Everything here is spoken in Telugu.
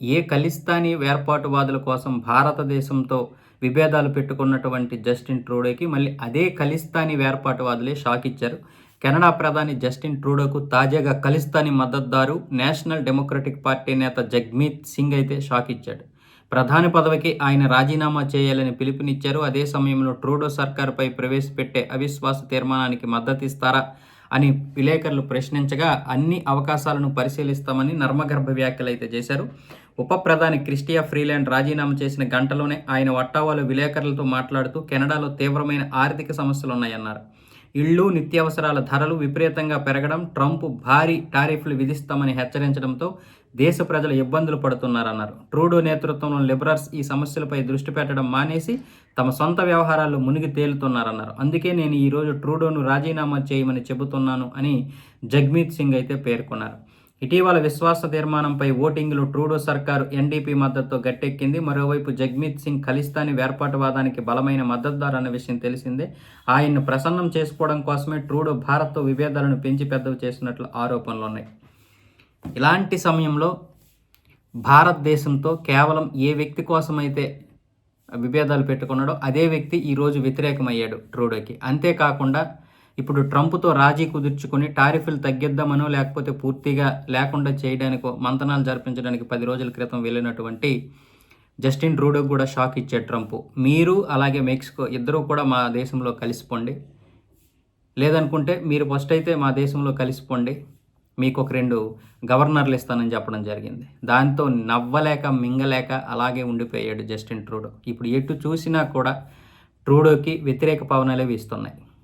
ఏ ఖలిస్తానీ వేర్పాటువాదుల కోసం భారతదేశంతో విభేదాలు పెట్టుకున్నటువంటి జస్టిన్ ట్రూడోకి మళ్ళీ అదే ఖలిస్తానీ వేర్పాటువాదులే షాక్ ఇచ్చారు కెనడా ప్రధాని జస్టిన్ ట్రూడోకు తాజాగా ఖలిస్తానీ మద్దతుదారు నేషనల్ డెమోక్రటిక్ పార్టీ నేత జగ్మీత్ సింగ్ అయితే షాక్ ఇచ్చాడు ప్రధాని పదవికి ఆయన రాజీనామా చేయాలని పిలుపునిచ్చారు. అదే సమయంలో ట్రూడో సర్కారుపై ప్రవేశపెట్టే అవిశ్వాస తీర్మానానికి మద్దతిస్తారా అని విలేకరులు ప్రశ్నించగా అన్ని అవకాశాలను పరిశీలిస్తామని నర్మగర్భ వ్యాఖ్యలు అయితే చేశారు. ఉప ప్రధాని క్రిస్టియా ఫ్రీలాండ్ రాజీనామా చేసిన గంటలోనే ఆయన వట్టావాలో విలేకరులతో మాట్లాడుతూ కెనడాలో తీవ్రమైన ఆర్థిక సమస్యలు ఉన్నాయన్నారు. ఇళ్ళు నిత్యావసరాల ధరలు విపరీతంగా పెరగడం ట్రంప్ భారీ టారిఫ్లు విధిస్తామని హెచ్చరించడంతో దేశ ప్రజలు ఇబ్బందులు పడుతున్నారన్నారు. ట్రూడో నేతృత్వంలో లిబరల్స్ ఈ సమస్యలపై దృష్టి పెట్టడం మానేసి తమ సొంత వ్యవహారాల్లో మునిగి తేలుతున్నారన్నారు. అందుకే నేను ఈరోజు ట్రూడోను రాజీనామా చేయమని చెబుతున్నాను అని జగ్మీత్ సింగ్ అయితే పేర్కొన్నారు. ఇటీవల విశ్వాస తీర్మానంపై ఓటింగ్లో ట్రూడో సర్కారు ఎన్డీపీ మద్దతుతో గట్టెక్కింది. మరోవైపు జగ్మీత్ సింగ్ ఖలిస్తానీ వేర్పాటువాదానికి బలమైన మద్దతుదారన్న విషయం తెలిసిందే. ఆయన్ను ప్రసన్నం చేసుకోవడం కోసమే ట్రూడో భారత్తో విభేదాలను పెంచి పెద్దవి చేసినట్లు ఆరోపణలు ఉన్నాయి ఇలాంటి సమయంలో భారతదేశంతో కేవలం ఏ వ్యక్తి కోసమైతే విభేదాలు పెట్టుకున్నాడో అదే వ్యక్తి ఈరోజు వ్యతిరేకమయ్యాడు ట్రూడోకి. అంతేకాకుండా ఇప్పుడు ట్రంప్తో రాజీ కుదుర్చుకొని టారిఫ్లు తగ్గిద్దామనో లేకపోతే పూర్తిగా లేకుండా చేయడానికో మంతనాలు జరిపించడానికి పది రోజుల క్రితం వెళ్ళినటువంటి జస్టిన్ ట్రూడో కూడా షాక్ ఇచ్చాడు ట్రంప్. మీరు అలాగే మెక్సికో ఇద్దరూ కూడా మా దేశంలో కలిసిపోండి. లేదనుకుంటే మీరు ఫస్ట్ అయితే మా దేశంలో కలిసిపోండి. మీకు ఒక రెండు గవర్నర్లు ఇస్తానని చెప్పడం జరిగింది. దాంతో నవ్వలేక మింగలేక అలాగే ఉండిపోయాడు జస్టిన్ ట్రూడో. ఇప్పుడు ఎటు చూసినా కూడా ట్రూడోకి వ్యతిరేక పవనాలే వీస్తున్నాయి.